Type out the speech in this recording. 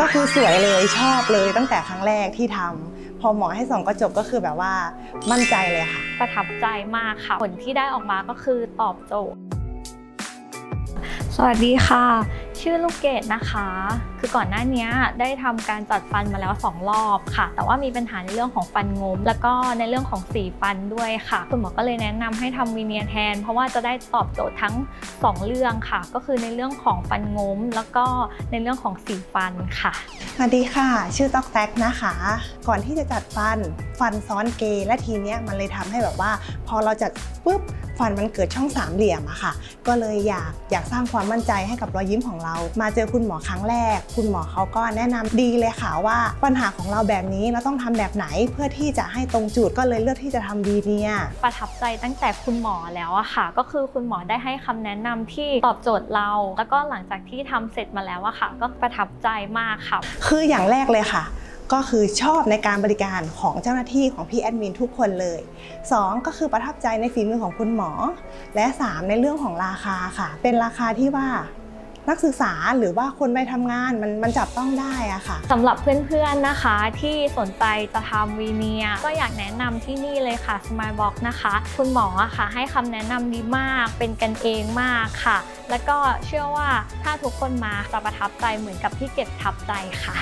ก็คือสวยเลยชอบเลยตั้งแต่ครั้งแรกที่ทำพอหมอให้ส่องกระจกก็คือแบบว่ามั่นใจเลยค่ะ ประทับใจมากค่ะ ผลที่ได้ออกมาก็คือตอบโจทย์ สวัสดีค่ะ ชื่อลูกเกดนะคะ คือก่อนหน้านี้ได้ทำการจัดฟันมาแล้ว 2 รอบค่ะ แต่ว่ามีปัญหาในเรื่องของฟันงม แล้วก็ในเรื่องของสีฟันด้วยค่ะคุณหมอก็เลยแนะนำให้ทำวีเนียแทน เพราะว่าจะได้ตอบโจทย์ทั้ง 2 เรื่องค่ะ ก็คือในเรื่องของฟันงม แล้วก็ในเรื่องของสีฟันค่ะสวัสดีค่ะ ชื่อต๊อกแท็กนะคะ ก่อนที่จะจัดฟันฟันซ้อนเกยและทีเนี้ยมันเลยทำให้แบบว่า พอเราจัดปุ๊บ ฟันมันเกิดช่องสามเหลี่ยมอะค่ะ ก็เลยอยากอยากสร้างความมั่นใจให้กับรอยยิ้มของเรา มาเจอคุณหมอครั้งแรก คุณหมอเขาก็แนะนำดีเลยค่ะว่าปัญหาของเราแบบนี้เราต้องทำแบบไหนเพื่อที่จะให้ตรงจุดก็เลยเลือกที่จะทำวีเนียร์ประทับใจตั้งแต่คุณหมอแล้วอะค่ะ ก็คือคุณหมอได้ให้คำแนะนำที่ตอบโจทย์เรา แล้วก็หลังจากที่ทำเสร็จมาแล้วอะค่ะ ก็ประทับใจมากค่ะ คืออย่างแรกเลยค่ะ ก็คือชอบในการบริการของเจ้าหน้าที่ของพี่แอดมินทุกคนเลย 2 ก็คือประทับใจในฝีมือของคุณหมอ และ 3 ในเรื่องของราคาค่ะ เป็นราคาที่ว่านักศึกษาหรือว่าคนไปทำงานมันมันจับต้องได้อะค่ะสำหรับเพื่อนๆนะคะที่สนใจจะทำวีเนีย ก็อยากแนะนำที่นี่เลยค่ะ Smile Box นะคะ คุณหมออะค่ะ ให้คำแนะนำดีมากเป็นกันเองมากค่ะ แล้วก็เชื่อว่าถ้าทุกคนมาจะประทับใจเหมือนกับที่เก็บทับใจค่ะ